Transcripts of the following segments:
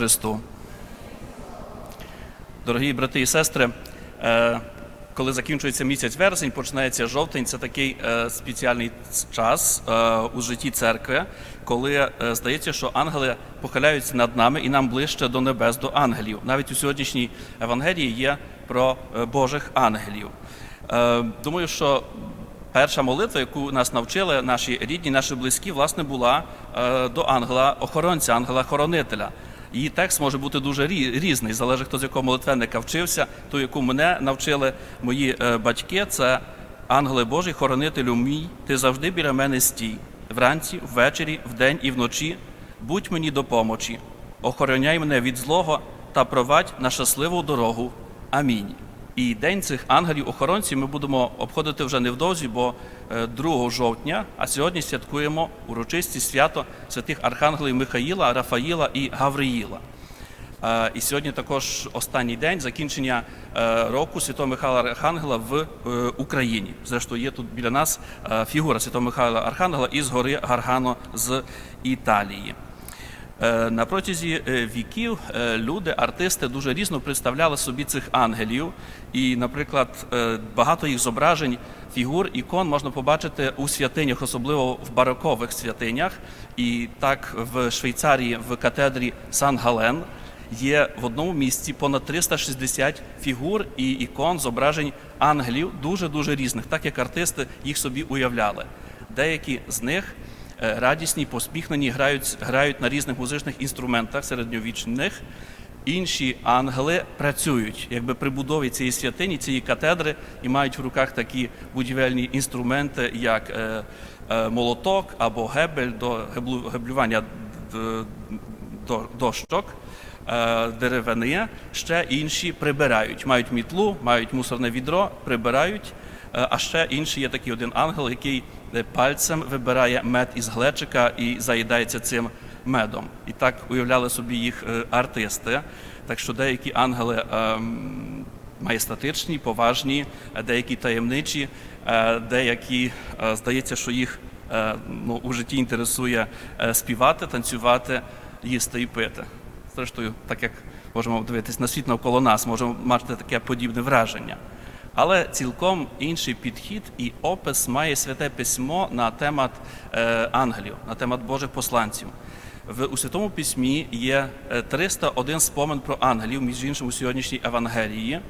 Христу. Дорогі брати і сестри, е, коли закінчується місяць вересень, починається жовтень, це такий е, спеціальний час е, у житті церкви, коли здається, що ангели похиляються над нами і нам ближче до небес, до ангелів. Навіть у сьогоднішній Евангелії є про Божих ангелів. Думаю, що Перша молитва, яку нас навчили наші рідні, наші близькі, власне, була до ангела-охоронця, ангела-хоронителя. Її текст може бути дуже різний, залежить хто з якого молитвенника вчився. Ту, яку мене навчили мої е, батьки, це ангели Божий, хоронителю мій, ти завжди біля мене стій. Вранці, ввечері, вдень і вночі. Будь мені допомочі, охороняй мене від злого та провадь на щасливу дорогу. Амінь. І день цих ангелів-охоронців ми будемо обходити вже невдовзі, бо е, 2 жовтня, а сьогодні святкуємо урочисті свято святих архангелів Михаїла, Рафаїла і Гавриїла. Е, І сьогодні також останній день закінчення е, року Святого Михайла Архангела в е, Україні. Зрештою, є тут біля нас е, фігура Святого Михайла Архангела із гори Гаргано з Італії. Е, На протязі е, віків е, люди, артисти дуже різно представляли собі цих ангелів. І, наприклад, багато їх зображень, фігур, ікон можна побачити у святинях, особливо в барокових святинях. І так в Швейцарії в катедрі Сан Гален є в одному місці понад 360 фігур і ікон зображень ангелів дуже дуже різних, так як артисти їх собі уявляли. Деякі з них радісні, посміхнені, грають, грають на різних музичних інструментах середньовічних. Інші ангели працюють якби при будові цієї святині, цієї катедри, і мають в руках такі будівельні інструменти, як е, е, молоток або гебель до геблю- геблювання до, дощок, е, деревини. Ще інші прибирають, мають мітлу, мають мусорне відро, прибирають. Е, А ще інший є такий один ангел, який е, пальцем вибирає мед із глечика і заїдається цим медом. І так уявляли собі їх е, артисти. Так що деякі ангели ем, маєстатичні, поважні, а деякі таємничі, е, деякі е, здається, що їх е, ну, у житті інтересує е, співати, танцювати, їсти і пити. Зрештою, так як можемо дивитись на світ навколо нас, можемо мати таке подібне враження. Але цілком інший підхід і опис має святе письмо на темат е, ангелів, на темат Божих посланців. В у святому письмі є е, 301 спомин про ангелів, між іншим у сьогоднішній Евангелії,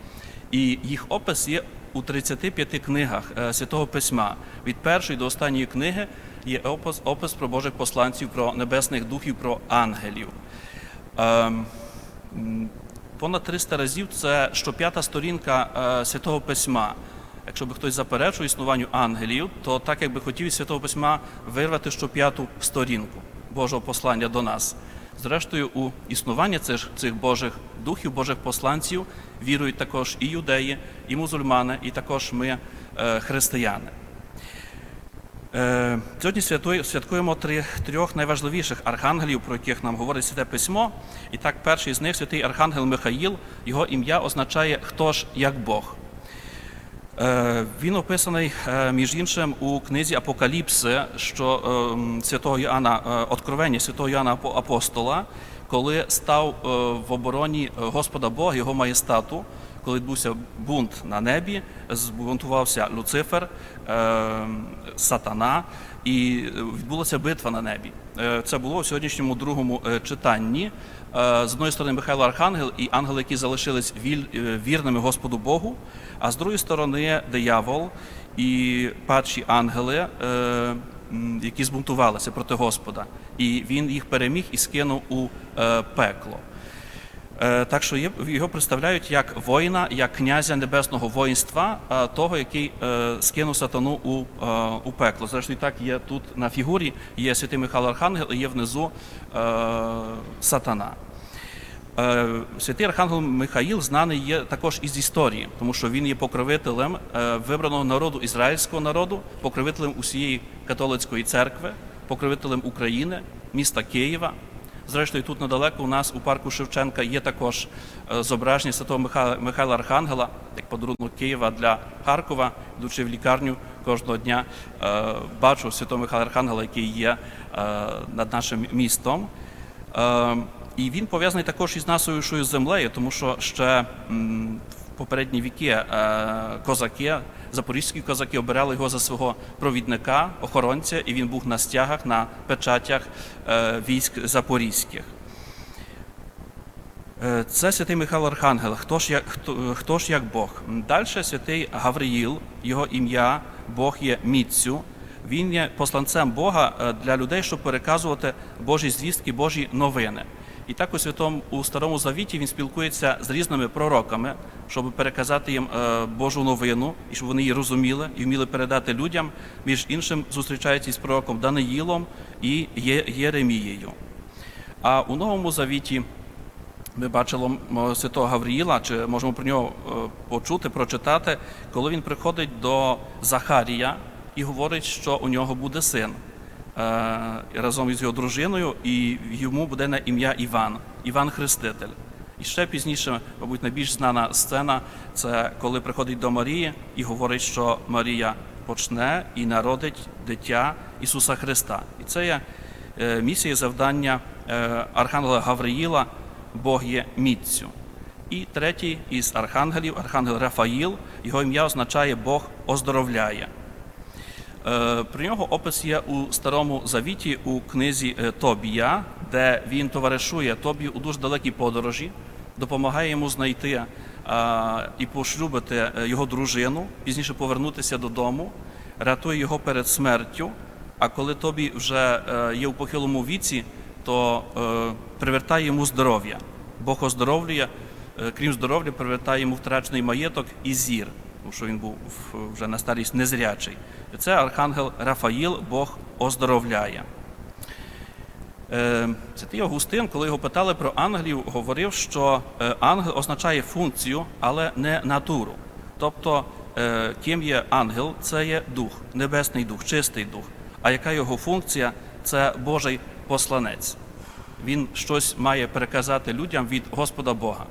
і їх опис є у 35 книгах е, святого письма. Від першої до останньої книги є опис, опис про Божих посланців, про небесних духів, про ангелів. Понад 300 разів це щоп'ята сторінка е, святого письма. Якщо би хтось заперечував існуванню ангелів, то так якби хотів із святого письма вирвати щоп'яту сторінку Божого послання до нас. Зрештою, у існування цих, цих Божих духів, Божих посланців вірують також і юдеї, і мусульмани, і також ми, е, християни. Е, Сьогодні святкуємо трьох найважливіших архангелів, про яких нам говорить Святе Письмо. І так, перший з них святий архангел Михаїл. Його ім'я означає Хто ж як Бог. Е, Він описаний е, між іншим у книзі Апокаліпси, що ем, святого Іоанна, е, Откровення святого Іоанна Апо- Апостола, коли став в обороні Господа Бога, його маєстату, коли відбувся бунт на небі, збунтувався Люцифер, е, Сатана, і відбулася битва на небі. Е, Це було у сьогоднішньому другому е, читанні. З одної сторони Михайло Архангел і ангели, які залишились вірними Господу Богу, а з другої сторони диявол і падші ангели, які збунтувалися проти Господа. І він їх переміг і скинув у пекло. Е, Так що його представляють як воїна, як князя небесного воїнства, е, того, який е, скинув сатану у, у пекло. Зрештою, так є тут на фігурі, є святий Михайло Архангел, і є внизу сатана. Святий Архангел Михаїл знаний є також із історії, тому що він є покровителем вибраного народу ізраїльського народу, покровителем усієї католицької церкви, покровителем України, міста Києва. Зрештою, тут недалеко у нас у парку Шевченка є також е, зображення святого Михайла, Архангела, як подарунок Києва для Харкова, йдучи в лікарню кожного дня, е, бачу святого Михайла Архангела, який є е, над нашим містом. І він пов'язаний також із нашою землею, тому що ще в попередні віки козаки, запорізькі козаки обирали його за свого провідника, охоронця, і він був на стягах, на печатях е, військ запорізьких. Е, Це святий Михайло Архангел. Хто ж як хто, хто ж як Бог? Далі святий Гавриїл, його ім'я Бог є міцю. Він є посланцем Бога е, для людей, щоб переказувати Божі звістки, Божі новини. І так у святому у старому завіті він спілкується з різними пророками, щоб переказати їм е, Божу новину, і щоб вони її розуміли і вміли передати людям. Між іншим зустрічається із пророком Даниїлом і Єремією. А у новому завіті ми бачили святого Гавріїла, чи можемо про нього е, почути, прочитати, коли він приходить до Захарія і говорить, що у нього буде син е, разом із його дружиною, і йому буде на ім'я Іван, Іван Хреститель. І ще пізніше, мабуть, найбільш знана сцена це коли приходить до Марії і говорить, що Марія почне і народить дитя Ісуса Христа. І це є е, місія завдання е, Архангела Гавриїла, Бог є міцю. І третій із архангелів, архангел Рафаїл, його ім'я означає Бог оздоровляє. Е, Про нього опис є у Старому Завіті у книзі е, Тобія, де він товаришує Тобію у дуже далекій подорожі, допомагає йому знайти е, і пошлюбити його дружину, пізніше повернутися додому, рятує його перед смертю. А коли Тобі вже є у похилому віці, то привертає йому здоров'я. Бог оздоровлює, крім здоров'я, привертає йому втрачений маєток і зір що він був вже на старість незрячий. Це архангел Рафаїл, Бог оздоровляє. Е, Святий Августин, коли його питали про ангелів, говорив, що е, ангел означає функцію, але не натуру. Тобто, е, ким є ангел, це є дух, небесний дух, чистий дух. А яка його функція? Це Божий посланець. Він щось має переказати людям від Господа Бога.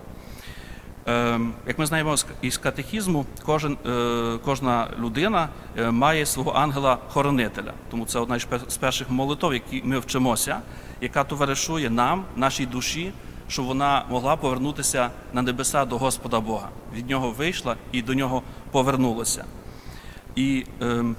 Ем, Як ми знаємо із катехізму, кожен, е, кожна людина е, має свого ангела-хоронителя. Тому це одна з перших молитов, які ми вчимося, яка товаришує нам, нашій душі, щоб вона могла повернутися на небеса до Господа Бога. Від нього вийшла і до нього повернулася. І ем,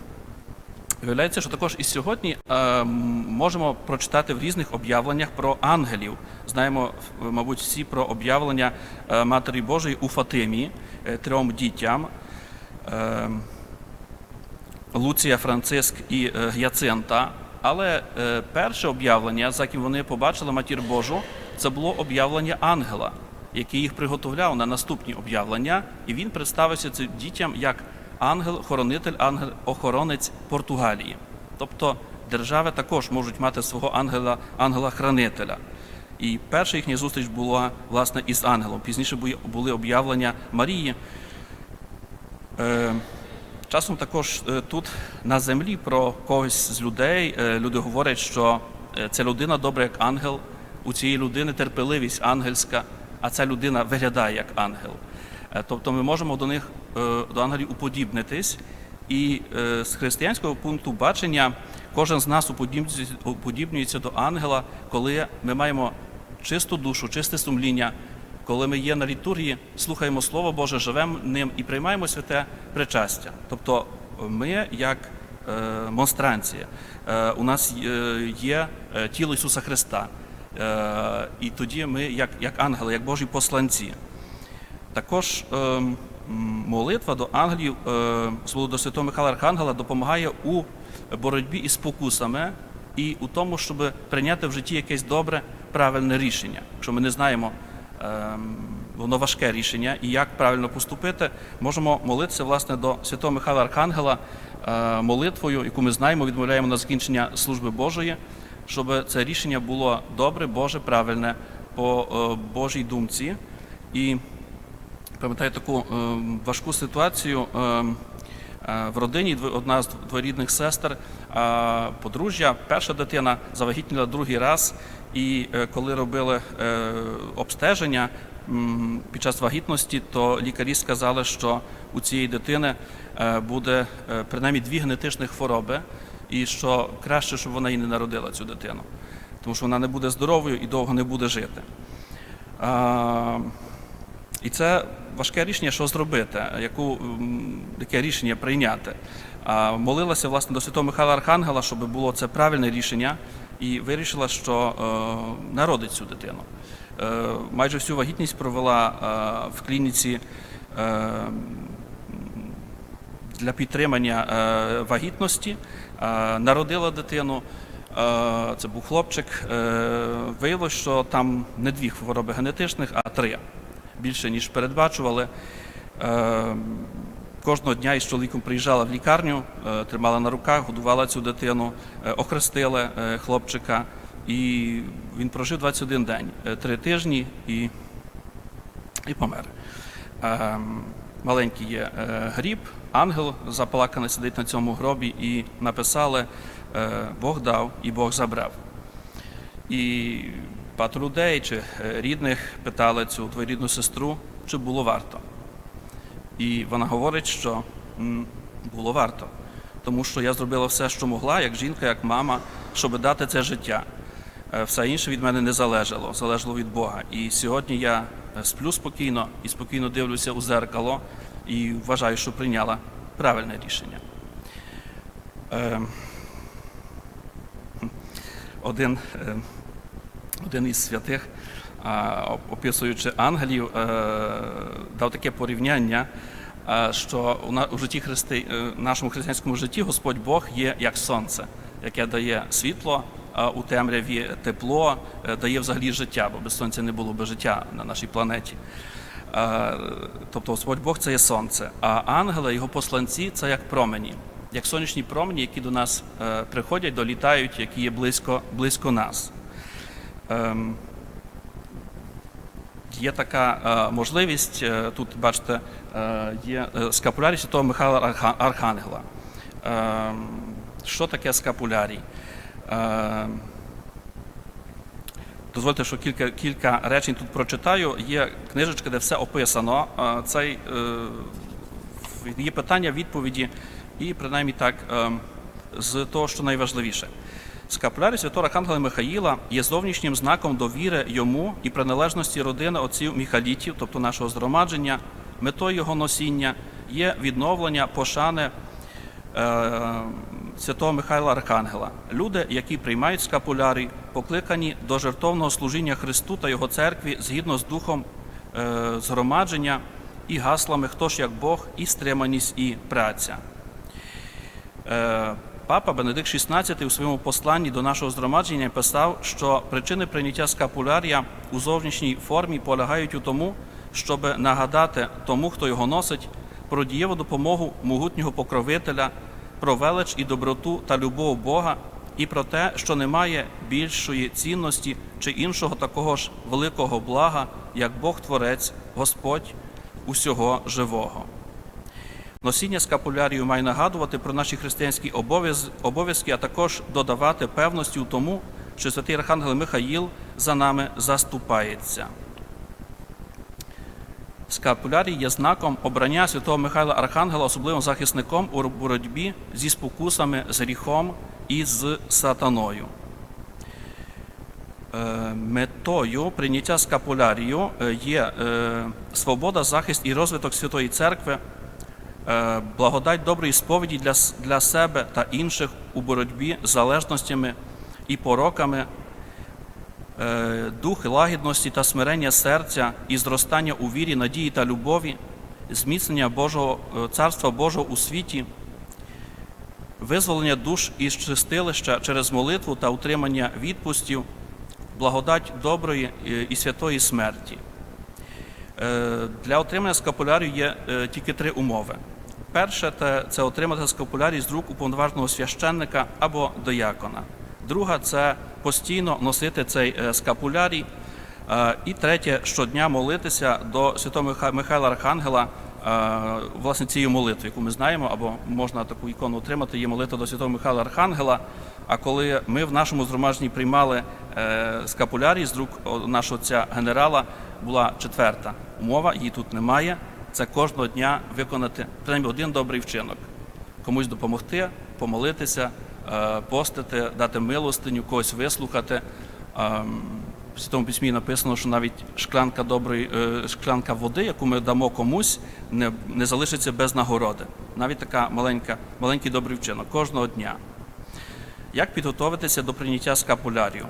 Виявляється, що також і сьогодні е, можемо прочитати в різних об'явленнях про ангелів. Знаємо, мабуть, всі про об'явлення е, Матері Божої у Фатимі е, трьом дітям. Е, Луція, Франциск і е, Гяцинта. Але е, перше об'явлення, за яким вони побачили матір Божу, це було об'явлення ангела, який їх приготовляв на наступні об'явлення, і він представився цим дітям як ангел-хоронитель, ангел-охоронець Португалії. Тобто держави також можуть мати свого ангела, ангела-хранителя. І перша їхня зустріч була власне із ангелом. Пізніше були- об'явлення Марії. Е, Часом також е, тут на землі про когось з людей е, люди говорять, що ця людина добра як ангел, у цієї людини терпеливість ангельська, а ця людина виглядає як ангел. Е, Тобто ми можемо до них, е, до ангелів уподібнитись, і е, з християнського пункту бачення кожен з нас уподібнюється- до ангела, коли ми маємо чисту душу, чисте сумління, коли ми є на літургії, слухаємо Слово Боже, живемо ним і приймаємо святе причастя. Тобто ми, як монстранція, е, у нас є- тіло Ісуса Христа. І тоді ми, як, як ангели, як Божі посланці. Також е, молитва до ангелів, е, до Святого Михайла Архангела, допомагає у боротьбі із спокусами і у тому, щоб прийняти в житті якесь добре, правильне рішення. Якщо ми не знаємо, е, воно важке рішення і як правильно поступити, можемо молитися власне до Святого Михайла Архангела е, молитвою, яку ми знаємо, відмовляємо на закінчення служби Божої, щоб це рішення було добре, Боже, правильне по е, Божій думці. І пам'ятаю таку е, важку ситуацію е, е, в родині. Одна з дворідних сестер, подружжя, перша дитина завагітніла другий раз. І коли робили обстеження під час вагітності, то лікарі сказали, що у цієї дитини буде принаймні дві генетичних хвороби, і що краще, щоб вона і не народила цю дитину. тому що вона не буде здоровою і довго не буде жити. І це важке рішення, що зробити, яку, яке рішення прийняти. Молилася власне до Святого Михайла Архангела, щоб було це правильне рішення, і вирішила, що е, народить цю дитину. Е, майже всю вагітність провела е, в клініці для підтримання вагітності, народила дитину. Це був хлопчик. Виявилось, що там не дві хвороби генетичних, а три. Більше ніж передбачували. Е, Кожного дня із чоловіком приїжджала в лікарню, е, тримала на руках, годувала цю дитину, е, охрестили е, хлопчика, і він прожив 21 день, три тижні і, і помер. Маленький є гріб, ангел заплаканий сидить на цьому гробі, і написали Бог дав і Бог забрав. І багато людей чи е, рідних питали цю твою рідну сестру, чи було варто. І вона говорить, що було варто, тому що я зробила все, що могла, як жінка, як мама, щоб дати це життя. Е, Все інше від мене не залежало, залежало від Бога. І сьогодні я е, сплю спокійно і спокійно дивлюся у зеркало і вважаю, що прийняла правильне рішення. Е, Один, е, один із святих, описуючи ангелів, е, дав таке порівняння, е, що у житті христи, е, нашому християнському житті Господь Бог є як сонце, яке дає світло у темряві, тепло, дає взагалі життя, бо без сонця не було б життя на нашій планеті. Тобто Господь Бог це є сонце, а ангели, його посланці це як промені, як сонячні промені, які до нас приходять, долітають, які є близько, близько нас. Ем, Є така е, можливість, е, тут бачите, е, є скапулярій Святого Михайла Архангела. Е, що таке скапулярій? Е, Дозвольте, що кілька, кілька речень тут прочитаю. Є книжечка, де все описано. Цей, є питання, відповіді, і принаймні так, з того, що найважливіше. Скапулярій святого Архангела Михаїла є зовнішнім знаком довіри йому і приналежності родини отців Міхалітів, тобто нашого згромадження, метою його носіння є відновлення пошани е, святого Михайла Архангела. Люди, які приймають скапулярій, покликані до жертовного служіння Христу та Його церкві згідно з духом е, згромадження і гаслами Хто ж як Бог, і стриманість, і праця. Е, Папа Бенедикт XVI у своєму посланні до нашого згромадження писав, що причини прийняття скапулярія у зовнішній формі полягають у тому, щоб нагадати тому, хто його носить, про дієву допомогу могутнього покровителя, про велич і доброту та любов Бога, і про те, що немає більшої цінності чи іншого такого ж великого блага, як Бог Творець, Господь усього живого. Носіння скапулярію має нагадувати про наші християнські обов'язки, а також додавати певності у тому, що святий Архангел Михаїл за нами заступається. Скапулярій є знаком обрання святого Михайла Архангела особливим захисником у боротьбі зі спокусами, з гріхом і з сатаною. Е, Метою прийняття скапулярію е, є е, свобода, захист і розвиток Святої Церкви, благодать доброї сповіді для, для себе та інших у боротьбі з залежностями і пороками, е, дух лагідності та смирення серця і зростання у вірі, надії та любові, зміцнення Божого е, царства Божого у світі, визволення душ із чистилища через молитву та утримання відпустів, благодать доброї е, і святої смерті. Е, Для отримання скапулярію є е, тільки три умови. Перше це отримати скапулярій з рук уповноваженого священника або доякона. Друга це постійно носити цей е, скапулярій. Е, І третє щодня молитися до святого Миха- Михайла Архангела е, власне цією молитвою, яку ми знаємо, або можна таку ікону отримати, є молитва до святого Михайла Архангела. А коли ми в нашому згромадженні приймали е, скапулярій з рук нашого отця генерала, була четверта умова, її тут немає. Це кожного дня виконати принаймні один добрий вчинок. Комусь допомогти, помолитися, е, постити, дати милостиню, когось вислухати, Ем, В Святому письмі написано, що навіть шклянка доброї е, шклянка води, яку ми дамо комусь, не, не залишиться без нагороди. Навіть така маленька, маленький добрий вчинок кожного дня. Як підготуватися до прийняття скапулярію?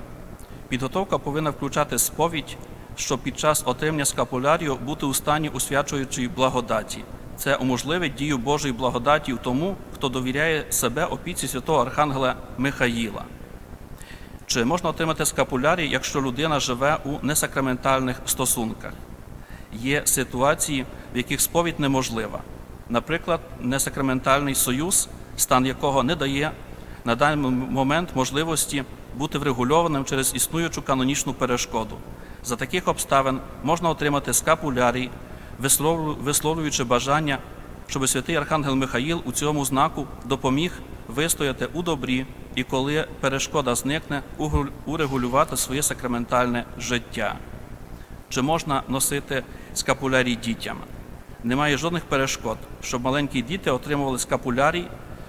Підготовка повинна включати сповідь, щоб під час отримання скапулярію бути у стані усвячуючої благодаті. Це уможливить дію Божої благодаті в тому, хто довіряє себе опіці святого Архангела Михаїла. Чи можна отримати скапулярій, якщо людина живе у несакраментальних стосунках? Є ситуації, в яких сповідь неможлива. Наприклад, несакраментальний союз, стан якого не дає на даний момент можливості бути врегульованим через існуючу канонічну перешкоду. За таких обставин можна отримати скапулярій, висловлюючи бажання, щоб святий Архангел Михаїл у цьому знаку допоміг вистояти у добрі і коли перешкода зникне, урегулювати своє сакраментальне життя. Чи можна носити скапулярій дітям? Немає жодних перешкод, щоб маленькі діти отримували скапулярій,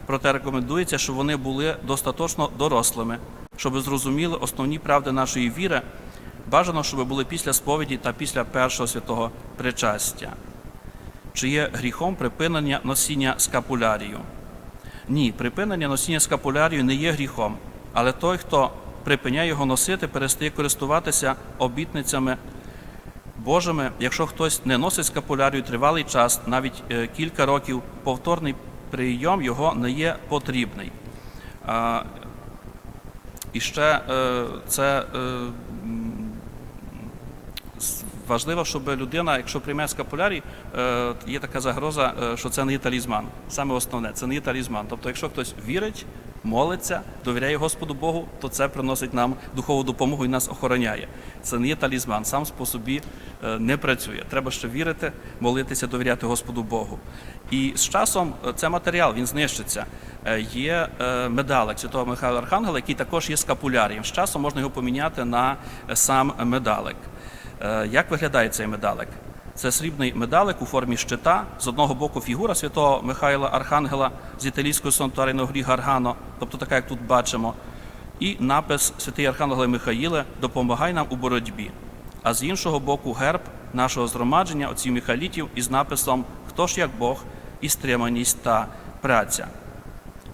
проте рекомендується, щоб вони були достатньо дорослими, щоб зрозуміли основні правди нашої віри. Бажано, щоб були після сповіді та після першого святого причастя. Чи є гріхом припинення носіння скапулярію? Ні, припинення носіння скапулярію не є гріхом, але той, хто припиняє його носити, перестає користуватися обітницями Божими, якщо хтось не носить скапулярію тривалий час, навіть е, кілька років, повторний прийом його не є потрібний. І ще е, це е, важливо, щоб людина, якщо прийме скапулярій, е, є така загроза, е, що це не є талізман. Саме основне, це не є талізман. Тобто, якщо хтось вірить, молиться, довіряє Господу Богу, то це приносить нам духову допомогу і нас охороняє. Це не є талізман, сам по собі е, не працює. Треба ще вірити, молитися, довіряти Господу Богу. І з часом це матеріал, він знищиться. Є медалик Святого Михайла Архангела, який також є скапулярієм. З часом можна його поміняти на сам медалик. Е, Як виглядає цей медалик? Це срібний медалик у формі щита. З одного боку фігура святого Михайла Архангела з італійського санктуарію на горі Гаргано, тобто така, як тут бачимо, і напис Святий Архангеле Михаїле допомагай нам у боротьбі. А з іншого боку, герб нашого згромадження, отців Михайлітів, із написом Хто ж як Бог і стриманість та праця.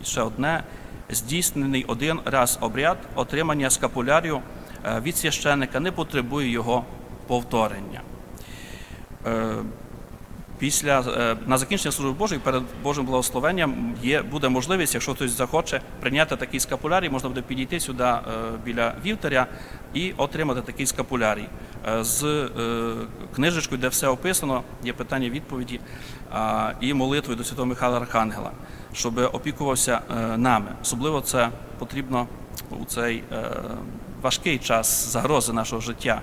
І ще одне здійснений один раз обряд отримання скапулярію е, від священника не потребує його повторення. Е, Після е, на закінчення служби Божої перед Божим благословенням є буде можливість, якщо хтось захоче прийняти такий скапулярій, можна буде підійти сюди е, біля вівтаря і отримати такий скапулярій з книжечкою, де все описано, є питання відповіді і молитвою до Святого Михайла Архангела, щоб опікувався нами. Особливо це потрібно у цей важкий час загрози нашого життя.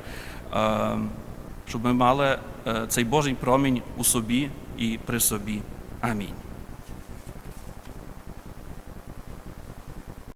Щоб ми мали е, цей Божий промінь у собі і при собі. Амінь.